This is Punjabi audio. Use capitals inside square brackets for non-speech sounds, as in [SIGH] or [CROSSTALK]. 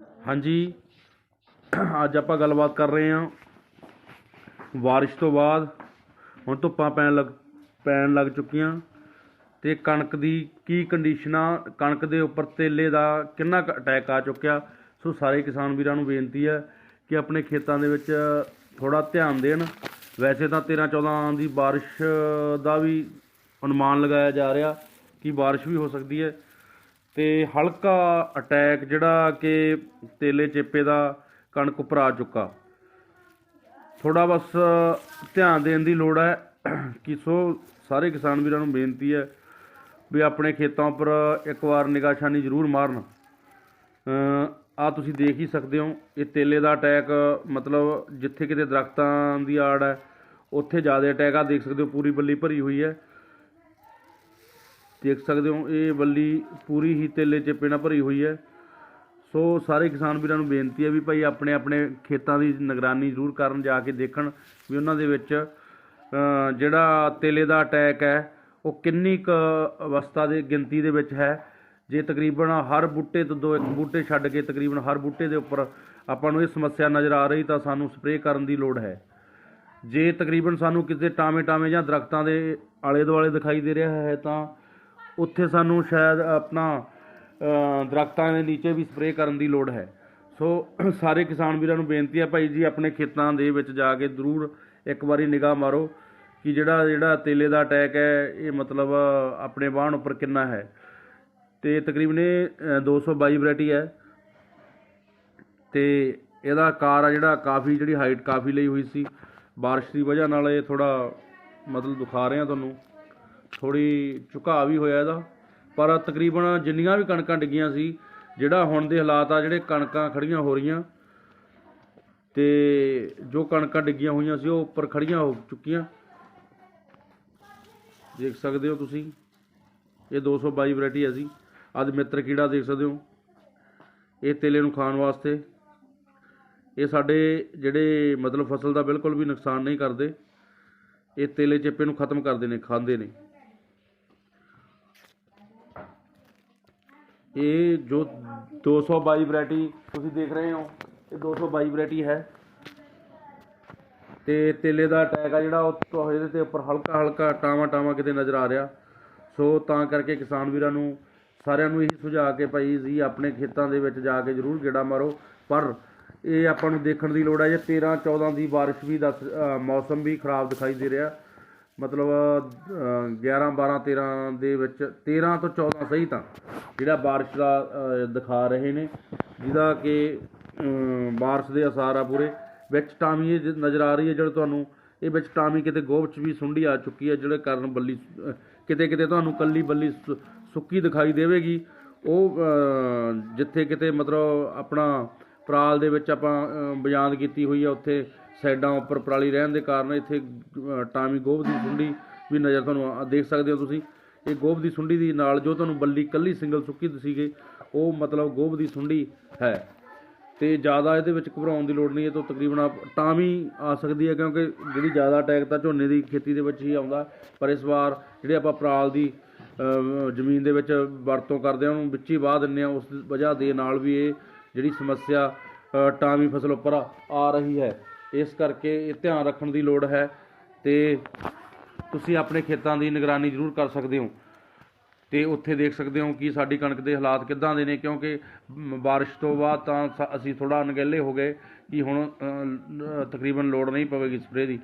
ਹਾਂਜੀ। ਅੱਜ ਆਪਾਂ ਗੱਲਬਾਤ ਕਰ ਰਹੇ ਹਾਂ ਬਾਰਿਸ਼ ਤੋਂ ਬਾਅਦ। ਹੁਣ ਧੁੱਪਾਂ ਪੈਣ ਲੱਗ ਪੈਣ ਲੱਗ ਚੁੱਕੀਆਂ। ਤੇ ਕਣਕ ਦੀ ਕੀ ਕੰਡੀਸ਼ਨਾਂ ਕਣਕ ਦੇ ਉੱਪਰ ਤੇਲੇ ਦਾ ਕਿੰਨਾ ਅਟੈਕ ਆ ਚੁੱਕਿਆ? ਸੋ ਸਾਰੇ ਕਿਸਾਨ ਵੀਰਾਂ ਨੂੰ ਬੇਨਤੀ ਹੈ ਕਿ ਆਪਣੇ ਖੇਤਾਂ ਦੇ ਵਿੱਚ ਥੋੜਾ ਧਿਆਨ ਦੇਣ। ਵੈਸੇ ਤਾਂ 13 14 ਦੀ ਬਾਰਿਸ਼ ਦਾ ਵੀ ਅਨੁਮਾਨ ਲਗਾਇਆ ਜਾ ਰਿਹਾ ਕਿ ਬਾਰਿਸ਼ ਵੀ ਹੋ ਸਕਦੀ ਹੈ। ਅਤੇ ਹਲਕਾ ਅਟੈਕ ਜਿਹੜਾ ਕਿ ਤੇਲੇ ਚੇਪੇ ਦਾ ਕਣਕ ਉੱਪਰ ਆ ਚੁੱਕਾ। ਥੋੜਾ ਬਸ ਧਿਆਨ ਦੇਣ ਦੀ ਲੋੜ ਹੈ ਕਿ ਸੋ ਸਾਰੇ ਕਿਸਾਨ ਵੀਰਾਂ ਨੂੰ ਬੇਨਤੀ ਹੈ ਵੀ ਆਪਣੇ ਖੇਤਾਂ ਉੱਪਰ ਇੱਕ ਵਾਰ ਨਿਗਾਹਸ਼ਾਨੀ ਜ਼ਰੂਰ ਮਾਰਨ। ਆ ਤੁਸੀਂ ਦੇਖ ਹੀ ਸਕਦੇ ਹੋ, ਇਹ ਤੇਲੇ ਦਾ ਅਟੈਕ ਮਤਲਬ ਜਿੱਥੇ ਕਿਤੇ ਦਰਖਤਾਂ ਦੀ ਆੜ ਹੈ, ਉੱਥੇ ਜ਼ਿਆਦਾ ਅਟੈਕ ਆ, ਦੇਖ ਸਕਦੇ ਹੋ ਪੂਰੀ ਬੱਲੀ ਭਰੀ ਹੋਈ ਹੈ। ਦੇਖ ਸਕਦੇ ਹੋ, ਇਹ ਬੱਲੀ ਪੂਰੀ ਹੀ ਤੇਲੇ ਚੇਪੇ ਨਾਲ ਭਰੀ ਹੋਈ ਹੈ। ਸੋ ਸਾਰੇ ਕਿਸਾਨ ਵੀਰਾਂ ਨੂੰ ਬੇਨਤੀ ਹੈ ਵੀ ਭਾਈ ਆਪਣੇ ਆਪਣੇ ਖੇਤਾਂ ਦੀ ਨਿਗਰਾਨੀ ਜ਼ਰੂਰ ਕਰਨ, ਜਾ ਕੇ ਦੇਖਣ ਵੀ ਉਹਨਾਂ ਦੇ ਵਿੱਚ ਜਿਹੜਾ ਤੇਲੇ ਦਾ ਅਟੈਕ ਹੈ, ਉਹ ਕਿੰਨੀ ਕੁ ਅਵਸਥਾ ਦੇ ਗਿਣਤੀ ਦੇ ਵਿੱਚ ਹੈ। ਜੇ ਤਕਰੀਬਨ ਹਰ ਬੂਟੇ ਤੋਂ ਦੋ ਇੱਕ ਬੂਟੇ ਛੱਡ ਕੇ ਤਕਰੀਬਨ ਹਰ ਬੂਟੇ ਦੇ ਉੱਪਰ ਆਪਾਂ ਨੂੰ ਇਹ ਸਮੱਸਿਆ ਨਜ਼ਰ ਆ ਰਹੀ, ਤਾਂ ਸਾਨੂੰ ਸਪਰੇਅ ਕਰਨ ਦੀ ਲੋੜ ਹੈ। ਜੇ ਤਕਰੀਬਨ ਸਾਨੂੰ ਕਿਤੇ ਟਾਵੇਂ ਟਾਵੇਂ ਜਾਂ ਦਰਖਤਾਂ ਦੇ ਆਲੇ ਦੁਆਲੇ ਦਿਖਾਈ ਦੇ ਰਿਹਾ ਹੈ, ਤਾਂ ਉੱਥੇ ਸਾਨੂੰ ਸ਼ਾਇਦ ਆਪਣਾ ਅ, ਦਰਖਤਾਂ ਦੇ ਨੀਚੇ ਵੀ ਸਪਰੇਅ ਕਰਨ ਦੀ ਲੋੜ ਹੈ। ਸੋ [CLEARS THROAT] ਸਾਰੇ ਕਿਸਾਨ ਵੀਰਾਂ ਨੂੰ ਬੇਨਤੀ ਹੈ ਭਾਈ ਜੀ ਆਪਣੇ ਖੇਤਾਂ ਦੇ ਵਿੱਚ ਜਾ ਕੇ ਜ਼ਰੂਰ ਇੱਕ ਵਾਰੀ ਨਿਗਾਹ ਮਾਰੋ ਕਿ ਜਿਹੜਾ ਜਿਹੜਾ ਤੇਲੇ ਦਾ ਅਟੈਕ ਹੈ ਇਹ ਮਤਲਬ ਆਪਣੇ ਬਾਣ ਉੱਪਰ ਕਿੰਨਾ ਹੈ। ਤੇ ਤਕਰੀਬਨ ਇਹ ਅ, 222 ਵੈਰਾਈਟੀ ਹੈ। ਤੇ ਇਹਦਾ ਆਕਾਰ ਆ ਜਿਹੜਾ ਕਾਫੀ ਜਿਹੜੀ ਹਾਈਟ ਕਾਫੀ ਲਈ ਹੋਈ ਸੀ। ਬਾਰਿਸ਼ ਦੀ ਵਜ੍ਹਾ ਨਾਲ ਇਹ ਥੋੜਾ ਮਤਲਬ ਦਿਖਾ ਰਹੇ ਆ ਤੁਹਾਨੂੰ। ਥੋੜੀ ਝੁਕਾਅ ਵੀ ਹੋਇਆ ਇਹਦਾ। ਪਰ ਤਕਰੀਬਨ ਜਿੰਨੀਆਂ ਵੀ ਕਣਕਾਂ ਡਿੱਗੀਆਂ ਸੀ, ਜਿਹੜਾ ਹੁਣ ਦੇ ਹਾਲਾਤ ਆ, ਜਿਹੜੇ ਕਣਕਾਂ ਖੜੀਆਂ ਹੋ ਰਹੀਆਂ, ਤੇ ਜੋ ਕਣਕਾਂ ਡਿੱਗੀਆਂ ਹੋਈਆਂ ਸੀ, ਉਹ ਉੱਪਰ ਖੜੀਆਂ ਹੋ ਚੁੱਕੀਆਂ। ਦੇਖ ਸਕਦੇ ਹੋ ਤੁਸੀਂ, ਇਹ 222 ਵੈਰਾਈਟੀ ਹੈ ਜੀ। ਅੱਜ ਮਿੱਤਰ ਕੀੜਾ ਦੇਖ ਸਕਦੇ ਹੋ, ਇਹ ਤੇਲੇ ਨੂੰ ਖਾਣ ਵਾਸਤੇ। ਇਹ ਸਾਡੇ ਜਿਹੜੇ ਮਤਲਬ ਫਸਲ ਦਾ ਬਿਲਕੁਲ ਵੀ ਨੁਕਸਾਨ ਨਹੀਂ ਕਰਦੇ। ਇਹ ਤੇਲੇ ਚਿੱਪੇ ਨੂੰ ਖਤਮ ਕਰਦੇ ਨੇ ਖਾਂਦੇ ਨੇ। ਇਹ ਜੋ 222 ਵੈਰਾਈਟੀ ਤੁਸੀਂ ਦੇਖ ਰਹੇ ਹੋ ਇਹ 222 ਵੈਰਾਈਟੀ ਹੈ। ਤੇ ਤੇਲੇ ਦਾ ਅਟੈਕ ਆ ਜਿਹੜਾ ਉਹ ਤੋਂ ਇਹਦੇ ਤੇ ਉੱਪਰ ਹਲਕਾ ਹਲਕਾ ਟਾਵਾ ਟਾਵਾ ਕਿਤੇ ਨਜ਼ਰ ਆ ਰਿਹਾ। ਸੋ ਤਾਂ ਕਰਕੇ ਕਿਸਾਨ ਵੀਰਾਂ ਨੂੰ ਸਾਰਿਆਂ ਨੂੰ ਇਹੀ ਸੁਝਾਅ ਕੇ ਭਾਈ ਜੀ ਆਪਣੇ ਖੇਤਾਂ ਦੇ ਵਿੱਚ ਜਾ ਕੇ ਜ਼ਰੂਰ ਗੇੜਾ ਮਾਰੋ। ਪਰ ਇਹ ਆਪਾਂ ਨੂੰ ਦੇਖਣ ਦੀ ਲੋੜ ਹੈ ਜੇ 13 14 ਦੀ ਬਾਰਿਸ਼ ਵੀ ਦੱਸ ਮੌਸਮ ਵੀ ਖਰਾਬ ਦਿਖਾਈ ਦੇ ਰਿਹਾ। ਮਤਲਬ ਅ, 11 12 13 ਦੇ ਵਿੱਚ 13 ਤੋਂ 14 ਸਹੀ ਤਾਂ। ਜਿਹੜਾ ਬਾਰਿਸ਼ ਦਾ ਦਿਖਾ ਰਹੇ ਨੇ ਜਿਹਦਾ ਕਿ ਅ, ਬਾਰਿਸ਼ ਦੇ ਅਸਾਰ ਆ ਪੂਰੇ ਵਿੱਚ ਟਾਮੀ ਇਹ ਨਜ਼ਰ ਆ ਰਹੀ ਹੈ ਜਿਹੜਾ ਤੁਹਾਨੂੰ ਇਹ ਵਿੱਚ ਟਾਮੀ ਕਿਤੇ ਗੋਭ ਚ ਵੀ ਸੁੰਡੀ ਆ ਚੁੱਕੀ ਹੈ ਜਿਹੜੇ ਕਾਰਨ ਬੱਲੀ ਅ, ਕਿਤੇ ਕਿਤੇ ਤੁਹਾਨੂੰ ਕੱਲੀ ਬੱਲੀ ਸੁ- ਸੁੱਕੀ ਦਿਖਾਈ ਦੇਵੇਗੀ। ਉਹ ਜਿੱਥੇ ਕਿਤੇ ਮਤਲਬ ਆਪਣਾ ਪਰਾਲ ਦੇ ਵਿੱਚ ਆਪਾਂ ਅ, ਕੀਤੀ ਹੋਈ ਹੈ ਉੱਥੇ ਸਾਈਡਾਂ ਉੱਪਰ ਪਰਾਲੀ ਰਹਿਣ ਦੇ ਕਾਰਨ ਇੱਥੇ ਟਾਮੀ ਗੋਭ ਦੀ ਸੁੰਡੀ ਵੀ ਨਜ਼ਰ ਤੁਹਾਨੂੰ ਆ- ਦੇਖ ਸਕਦੇ ਹੋ ਤੁਸੀਂ। ਇਹ ਗੋਭ ਦੀ ਸੁੰਡੀ ਦੀ ਨਾਲ ਜੋ ਤੁਹਾਨੂੰ ਬੱਲੀ ਕੱਲੀ ਸਿੰਗਲ ਸੁੱਕੀ ਦਸੀਗੇ ਉਹ ਮਤਲਬ ਗੋਭ ਦੀ ਸੁੰਡੀ ਹੈ। ਤੇ ਜ਼ਿਆਦਾ ਇਹਦੇ ਵਿੱਚ ਘਬਰਾਉਣ ਦੀ ਲੋੜ ਨਹੀਂ ਇਹ ਤੋਂ ਤਕਰੀਬਨ ਆਪ- ਟਾਮੀ ਆ ਸਕਦੀ ਹੈ ਕਿਉਂਕਿ ਜਿਹੜੀ ਜ਼ਿਆਦਾ ਅਟੈਕ ਤਾਂ ਝੋਨੇ ਦੀ ਖੇਤੀ ਦੇ ਵਿੱਚ ਹੀ ਆਉਂਦਾ। ਪਰ ਇਸ ਵਾਰ ਜਿਹੜੇ ਆਪਾਂ ਪਰਾਲ ਦੀ ਜ਼ਮੀਨ ਦੇ ਵਿੱਚ ਵਰਤੋਂ ਕਰਦੇ ਆ ਉਹਨੂੰ ਵਿੱਚ ਹੀ ਵਾਹ ਦਿੰਦੇ ਆ ਉਸ ਵਜ੍ਹਾ ਦੇ ਨਾਲ ਵੀ ਇਹ ਜਿਹੜੀ ਸਮੱਸਿਆ ਅ, ਟਾਮੀ ਫਸਲ ਉੱਪਰ ਆ ਆ ਰਹੀ ਹੈ। ਇਸ ਕਰਕੇ ਇਹ ਧਿਆਨ ਰੱਖਣ ਦੀ ਲੋੜ ਹੈ ਤੇ ਤੁਸੀਂ ਆਪਣੇ ਖੇਤਾਂ ਦੀ ਨਿਗਰਾਨੀ ਜ਼ਰੂਰ ਕਰ ਸਕਦੇ ਹੋ। ਤੇ ਉੱਥੇ ਦੇਖ ਸਕਦੇ ਹੋ ਕਿ ਸਾਡੀ ਕਣਕ ਦੇ ਹਾਲਾਤ ਕਿੱਦਾਂ ਦੇ ਨੇ ਕਿਉਂਕਿ ਮ, ਬਾਰਿਸ਼ ਤੋਂ ਬਾਅਦ ਤਾਂ ਸ- ਅਸੀਂ ਥੋੜਾ ਅਣਗਹਿਲੇ ਹੋ ਗਏ ਕਿ ਹੁਣ ਤਕਰੀਬਨ ਲੋੜ ਨਹੀਂ ਪਵੇਗੀ ਸਪਰੇਅ ਦੀ।